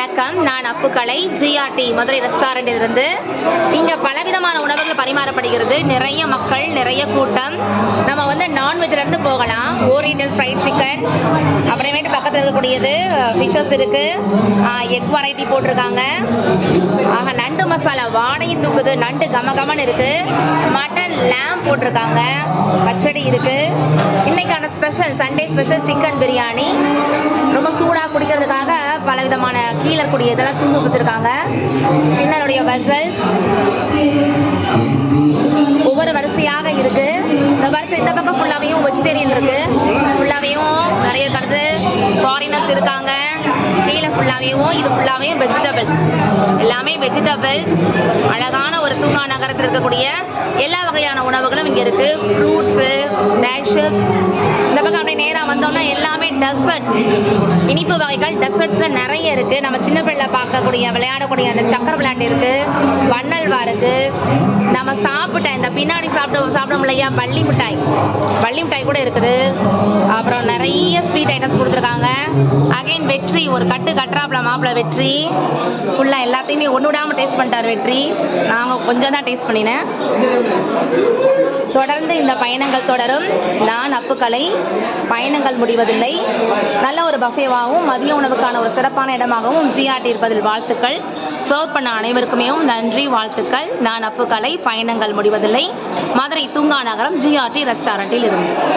வணக்கம். நான் அப்புக்கலை. GRT Madurai restaurant இருந்து இங்கே பலவிதமான உணவுகள் பரிமாறப்படுகிறது. நிறைய மக்கள் நிறைய கூட்டம். நம்ம வந்து நான்வெஜ்லேருந்து போகலாம். ஓரியண்டல் ஃப்ரைட் சிக்கன் அப்புறமேட்டு பக்கத்தில் இருக்கக்கூடியது ஃபிஷஸ் இருக்குது எக் வெரைட்டி போட்டிருக்காங்க. ஆக நண்டு மசாலா. வாடையும் தூக்குது. நண்டு கம கமன்னு மட்டன் லேம் போட்டிருக்காங்க. பச்சடி இருக்குது இன்னைக்கான special Sunday special chicken biryani. ரொம்ப சூடாக குடிக்கிறதுக்காக பல விதமான கீழே இருக்கக்கூடிய இதெல்லாம் சுண்டு சுற்றிருக்காங்க சின்னனுடைய வெசல்ஸ் ஒவ்வொரு வரிசையாக இருக்கு. இந்த வரிசை இந்த பக்கம் ஃபுல்லாவையும் வெஜிடேரியன் இருக்கு. ஃபுல்லாவையும் நிறைய இருக்கிறது ஃபாரினர்ஸ் இருக்காங்க. கீழே ஃபுல்லாவையும் இது ஃபுல்லாவையும் வெஜிடபிள்ஸ் எல்லாமே வெஜிடபிள்ஸ் அழகான ஒரு தூங்கா நகரத்தில் இருக்கக்கூடிய எல்லா வகையான உணவுகளும் இங்கே இருக்கு. ஃப்ரூட்ஸு டேஷஸ் இந்த பக்கம் நேராக வந்தோம்னா எல்லாமே டெசர்ட்ஸ் இனிப்பு வகைகள் டெசர்ட்ஸில் நிறைய இருக்கு. நம்ம சின்ன பிள்ளை பார்க்கக்கூடிய விளையாடக்கூடிய அந்த சக்கர விளையாட்டு இருக்கு. வண்ணல்வா இருக்கு. நம்ம சாப்பிட்ட இந்த பின்னாடி சாப்பிட சாப்பிடும் இல்லையா? வள்ளி மிட்டாய். வள்ளி மிட்டாய் கூட இருக்குது. அப்புறம் நிறைய ஸ்வீட் ஐட்டம்ஸ் கொடுத்துருக்காங்க. அகைன் வெற்றி. ஒரு கட்டு கட்டுறாப்புல மாப்பிள்ள வெற்றி. ஃபுல்லாக எல்லாத்தையுமே ஒன்று விடாமல் டேஸ்ட் பண்ணிட்டார் வெற்றி. நாங்கள் கொஞ்சம் தான் டேஸ்ட் பண்ணினேன். தொடர்ந்து இந்த பயணங்கள் தொடரும். நான் அப்புக்கலை. பயணங்கள் முடிவதில்லை. நல்ல ஒரு பஃபேவாகவும் மதிய உணவுக்கான ஒரு சிறப்பான இடமாகவும் ஜிஆர்டி இருப்பதில் வாழ்த்துக்கள். சர்வ் பண்ண அனைவருக்குமே நன்றி வாழ்த்துக்கள். நான் அப்புக்கலை பயணங்கள் முடிவதில்லை. மதுரை தூங்கா நகரம் ஜிஆர்டி ரெஸ்டாரண்ட்டில் இருந்து.